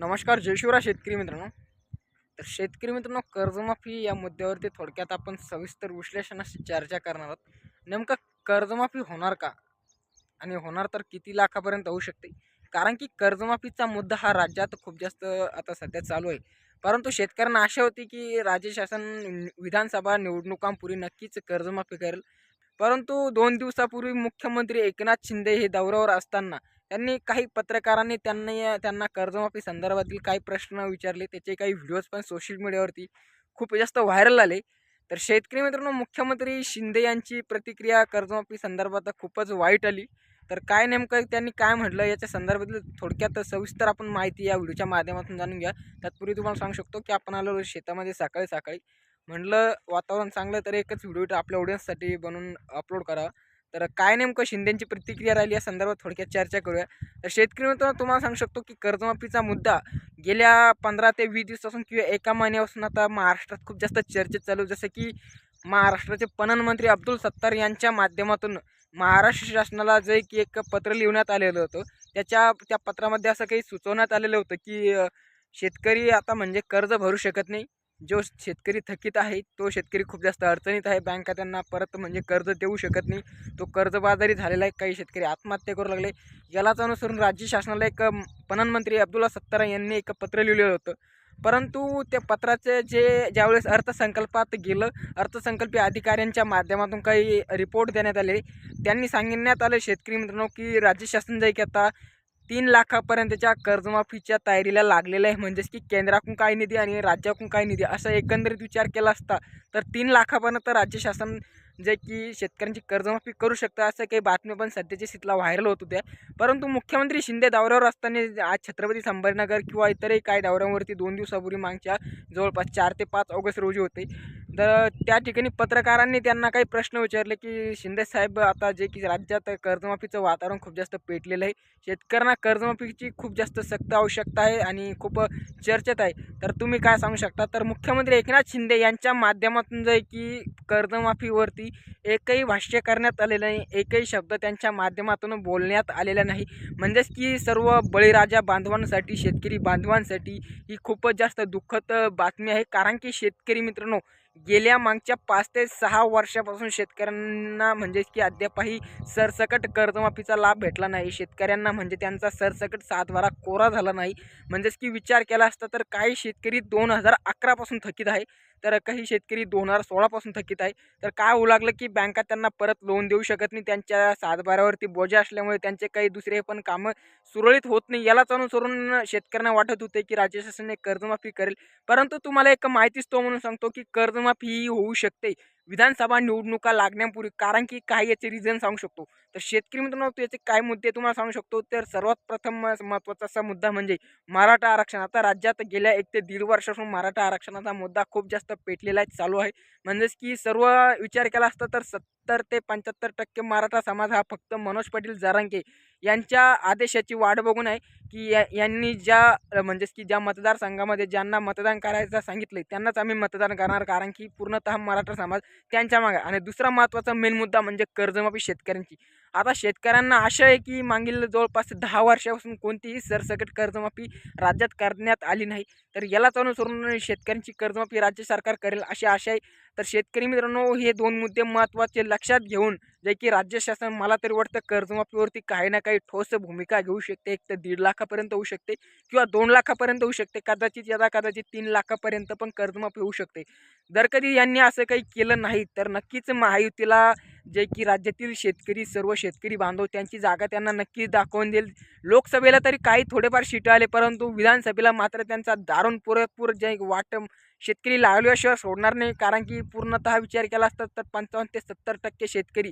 नमस्कार जय शिवराय शेतकरी मित्रांनो. तर शेतकरी मित्रांनो कर्जमाफी या मुद्द्यावरती थोडक्यात आपण सविस्तर विश्लेषणाशी चर्चा करणार आहोत. नेमकं कर्जमाफी होणार का? आणि होणार तर किती लाखापर्यंत होऊ शकते? कारण की कर्जमाफीचा मुद्दा हा राज्यात खूप जास्त आता सध्या चालू आहे. परंतु शेतकऱ्यांना आशा होती की राज्य शासन विधानसभा निवडणुकांपूर्वी नक्कीच कर्जमाफी करेल. परंतु दोन दिवसापूर्वी मुख्यमंत्री एकनाथ शिंदे हे दौऱ्यावर असताना त्यांनी काही पत्रकारांनी त्यांनी त्यांना कर्जमाफी संदर्भातील काही प्रश्न विचारले. त्याचे काही व्हिडिओज पण सोशल मीडियावरती खूप जास्त व्हायरल आले. तर शेतकरी मित्रांनो मुख्यमंत्री शिंदे यांची प्रतिक्रिया कर्जमाफी संदर्भात खूपच वाईट आली. तर काय नेमकं त्यांनी काय म्हटलं याच्या संदर्भातील थोडक्यात सविस्तर आपण माहिती या व्हिडिओच्या माध्यमातून जाणून घ्या. तत्पूर्वी तुम्हाला सांगू शकतो की आपण आलो शेतामध्ये सकाळी सकाळी म्हटलं वातावरण चांगलं तर एकच व्हिडिओ आपल्या ऑडियन्ससाठी बनवून अपलोड करा. तर काय नेमकं शिंदेची प्रतिक्रिया राहिली या संदर्भात थोडक्यात चर्चा करूया. तर शेतकरी मित्रांनो तुम्हाला सांगू शकतो की कर्जमाफीचा मुद्दा गेल्या पंधरा ते वीस दिवसापासून किंवा एका महिन्यापासून आता महाराष्ट्रात खूप जास्त चर्चेत चालू जसं की महाराष्ट्राचे पणन मंत्री अब्दुल सत्तार यांच्या माध्यमातून महाराष्ट्र शासनाला जे की एक पत्र लिहिण्यात आलेलं होतं त्याच्या त्या पत्रामध्ये असं काही सुचवण्यात आलेलं होतं की शेतकरी आता म्हणजे कर्ज भरू शकत नाही. जो शेतकरी थकीत आहे तो शेतकरी खूप जास्त अडचणीत आहे. बँका त्यांना परत म्हणजे कर्ज देऊ शकत नाही. तो कर्जबाजारी झालेला आहे. काही शेतकरी आत्महत्या करू लागले. यालाच अनुसरून राज्य शासनाला एक पणन मंत्री अब्दुल्ला सत्तारा यांनी एक पत्र लिहिलेलं होतं. परंतु त्या पत्राचे जे ज्यावेळेस अर्थसंकल्पात गेलं अर्थसंकल्पीय अधिकाऱ्यांच्या माध्यमातून काही रिपोर्ट देण्यात आले. त्यांनी सांगण्यात आले शेतकरी मित्रांनो की राज्य शासन जे की आता तीन लाखापर्यंतच्या कर्जमाफीच्या तयारीला लागलेलं आहे. म्हणजेच की केंद्राकडून काय निधी आणि राज्याकडून काय निधी असा एकंदरीत विचार केला असता तर तीन लाखापर्यंत राज्य शासन जे की शेतकऱ्यांची कर्जमाफी करू शकतं असं काही बातम्या पण सध्याच्या स्थितीला व्हायरल होत होत्या. परंतु मुख्यमंत्री शिंदे दौऱ्यावर असताना आज छत्रपती संभाजीनगर किंवा इतरही काही दौऱ्यांवरती दोन दिवसापूर्वी मागच्या जवळपास चार ते पाच ऑगस्ट रोजी होते. तर त्या ठिकाणी पत्रकारांनी त्यांना काही प्रश्न विचारले की शिंदे साहेब आता जे की राज्यात कर्जमाफीचं वातावरण खूप जास्त पेटलेलं आहे. शेतकऱ्यांना कर्जमाफीची खूप जास्त सक्त आवश्यकता आहे आणि खूप चर्चेत आहे. तर तुम्ही काय सांगू शकता? तर मुख्यमंत्री एकनाथ शिंदे यांच्या माध्यमातून जे की कर्जमाफीवरती एकही भाष्य करण्यात आलेलं नाही एकही शब्द त्यांच्या माध्यमातून बोलण्यात आलेला नाही. म्हणजेच की सर्व बळीराजा बांधवांसाठी शेतकरी बांधवांसाठी ही खूपच जास्त दुःखद बातमी आहे. कारण की शेतकरी मित्रांनो गेल्या मागच्या पाच ते सहा वर्षापासून शेतकऱ्यांना म्हणजेच की अद्यापही सरसकट कर्जमाफीचा लाभ भेटला नाही. शेतकऱ्यांना म्हणजे त्यांचा सरसकट सातबारा कोरा झाला नाही. म्हणजेच की विचार केला असता तर काही शेतकरी दोन हजार अकरापासून थकीत आहे. तर काही शेतकरी दोन हजार सोळापासून थकीत आहे. तर काय होऊ लागलं की बँका त्यांना परत लोन देऊ शकत नाही. त्यांच्या सातबाऱ्यावरती बोजा असल्यामुळे त्यांचे काही दुसरे पण कामं सुरळीत होत नाही. यालाच अनुसरून शेतकऱ्यांना वाटत होते की राज्य शासनाने कर्जमाफी करेल. परंतु तुम्हाला एक माहितीच तो म्हणून सांगतो की कर्जमाफी ही होऊ शकते. विधानसभा निवडणुका लागण्यापूर्वी कारण की काही याचे रिझन सांगू शकतो. तर शेतकरी मित्रांनो याचे काय मुद्दे तुम्हाला सांगू शकतो? तर सर्वात प्रथम महत्त्वाचा असा मुद्दा म्हणजे मराठा आरक्षण. आता राज्यात गेल्या एक ते दीड वर्षापासून मराठा आरक्षणाचा मुद्दा खूप जास्त पेटलेला आहे चालू आहे. म्हणजेच की सर्व विचार केला असता तर सत्तर ते पंच्याहत्तर टक्के मराठा समाज हा फक्त मनोज पाटील जारांके यांच्या आदेशाची वाट बघून आहे की या यांनी ज्या म्हणजेच की ज्या मतदारसंघामध्ये ज्यांना मतदान करायचं सांगितलं त्यांनाच आम्ही मतदान करणार कारण की पूर्णतः मराठा समाज त्यांच्या मागे आणि दुसरा महत्त्वाचा मेन मुद्दा म्हणजे कर्जमाफी शेतकऱ्यांची. आता शेतकऱ्यांना आशा आहे की मागील जवळपास दहा वर्षापासून कोणतीही सरसकट कर्जमाफी राज्यात करण्यात आली नाही. तर यालाच अनुसरून शेतकऱ्यांची कर्जमाफी राज्य सरकार करेल अशी आशा आहे. तर शेतकरी मित्रांनो हे दोन मुद्दे महत्त्वाचे लक्षात घेऊन जे की राज्य शासन मला तरी वाटतं कर्जमाफीवरती काही ना काही ठोस भूमिका घेऊ शकते. एक तर दीड लाखापर्यंत होऊ शकते किंवा दोन लाखापर्यंत होऊ शकते. कदाचित यदा कदाचित तीन लाखापर्यंत पण कर्जमाफी होऊ शकते. जर कधी यांनी असं काही केलं नाही तर नक्कीच महायुतीला जे की राज्यातील शेतकरी सर्व शेतकरी बांधव त्यांची जागा त्यांना नक्कीच दाखवून देईल. लोकसभेला तरी काही थोडेफार शिटं आले परंतु विधानसभेला मात्र त्यांचा दारुण पुरेपूर जे वाट शेतकरी लावल्याशिवाय सोडणार नाही कारण की पूर्णतः विचार केला असता तर पंचावन्न ते सत्तर टक्के शेतकरी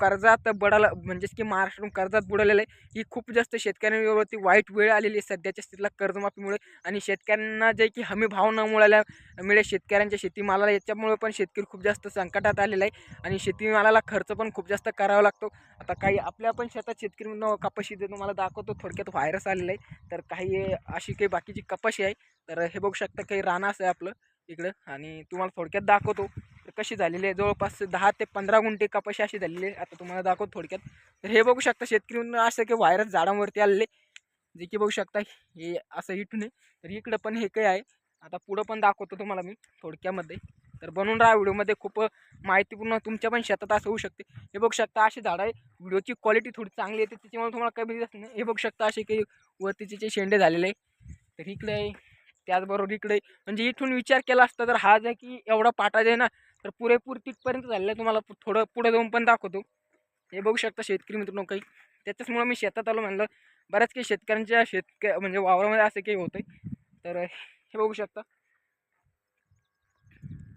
कर्जात बडाला म्हणजेच की महाराष्ट्रातून कर्जात बुडालेलं आहे. ही खूप जास्त शेतकऱ्यांवरती वाईट वेळ आलेली आहे सध्याच्या स्थितीला कर्जमाफीमुळे. आणि शेतकऱ्यांना जे की हमी भाव न मिळाल्या मिळे शेतकऱ्यांच्या शेतीमालाला याच्यामुळे पण शेतकरी खूप जास्त संकटात आलेला आहे. आणि शेतीमालाला खर्च पण खूप जास्त करावा लागतो. आता काही आपल्या पण शेतात शेतकरी कपाशी जे तुम्हाला दाखवतो थोडक्यात व्हायरस आलेला आहे. तर काही अशी काही बाकीची कपाशी आहे. तर हे बघू शकता काही रानास आहे आपलं इकडं. आणि तुम्हाला थोडक्यात दाखवतो. तर कशी झालेली आहे. जवळपास दहा ते पंधरा गुंठे कपाशी अशी झालेली आहे. आता तुम्हाला दाखवतो थोडक्यात. तर हे बघू शकता शेतकरी असं की व्हायरस झाडांवरती आलेले जे की बघू शकता हे असं इथून आहे. तर इकडं पण हे काही आहे. आता पुढं पण दाखवतो तुम्हाला मी थोडक्यामध्ये. तर बनवून राहा व्हिडिओमध्ये. खूप माहितीपूर्ण तुमच्या पण शेतात असं होऊ शकते. हे बघू शकता अशी झाडं आहे. व्हिडिओची क्वालिटी थोडी चांगली येते. त्याच्यामुळे तुम्हाला कमी दिसत नाही हे बघू शकता असे काही वरतीचे शेंडे झालेले आहे. तर इकडे त्याचबरोबर इकडे म्हणजे इथून विचार केला असता तर हा जे की एवढा पाटा जे आहे ना तर पुरेपूर तिथपर्यंत झालेला आहे. तुम्हाला पु- थोडं पुढे जाऊन पण दाखवतो. हे बघू शकता शेतकरी मित्रांनो काही. त्याच्याचमुळं मी शेतात आलो म्हणलं बऱ्याच काही शेतकऱ्यांच्या शेतक म्हणजे वावरामध्ये असं काही होतं तर हे बघू शकता.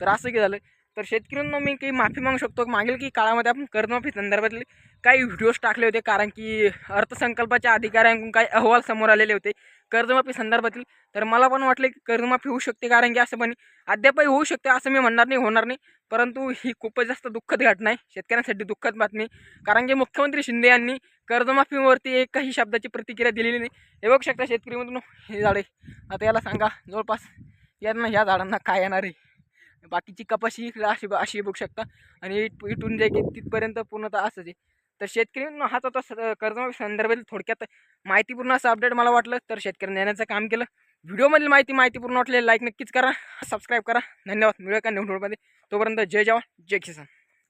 तर असं काही झालं. तर शेतकऱ्यांना मी काही माफी मागू शकतो. मागील की काळामध्ये आपण कर्जमाफी संदर्भातले काही व्हिडिओज टाकले होते. कारण की अर्थसंकल्पाच्या अधिकाऱ्यांकडून काही अहवाल समोर आलेले होते. कर्जमाफी संदर्भातील तर मला पण वाटले की कर्जमाफी होऊ शकते कारण की असं पण अद्यापही होऊ शकते असं मी म्हणणार नाही होणार नाही. परंतु ही खूपच जास्त दुःखद घटना आहे शेतकऱ्यांसाठी दुःखद बातमी कारण की मुख्यमंत्री शिंदे यांनी कर्जमाफीवरती एकही शब्दाची प्रतिक्रिया दिलेली नाही. हे बघू शकता शेतकरी म्हणून हे झाडे. आता याला सांगा जवळपास यांना ह्या झाडांना काय येणार आहे? बाकीची कपाशी अशी अशी बघू शकता. आणि इट- इथून जे की तिथपर्यंत पूर्णतः असंच आहे. तर शेतकरी हाच होता स- कर्जमाफी संदर्भातील थोडक्यात माहितीपूर्ण असं अपडेट मला वाटलं. तर शेतकऱ्यांनी देण्याचं काम केलं. व्हिडिओमधील माहिती माहितीपूर्ण वाटली लाईक नक्कीच करा. सबस्क्राईब करा. धन्यवाद. मिळूया का नेऊन तोपर्यंत जय जवान. जय किसान.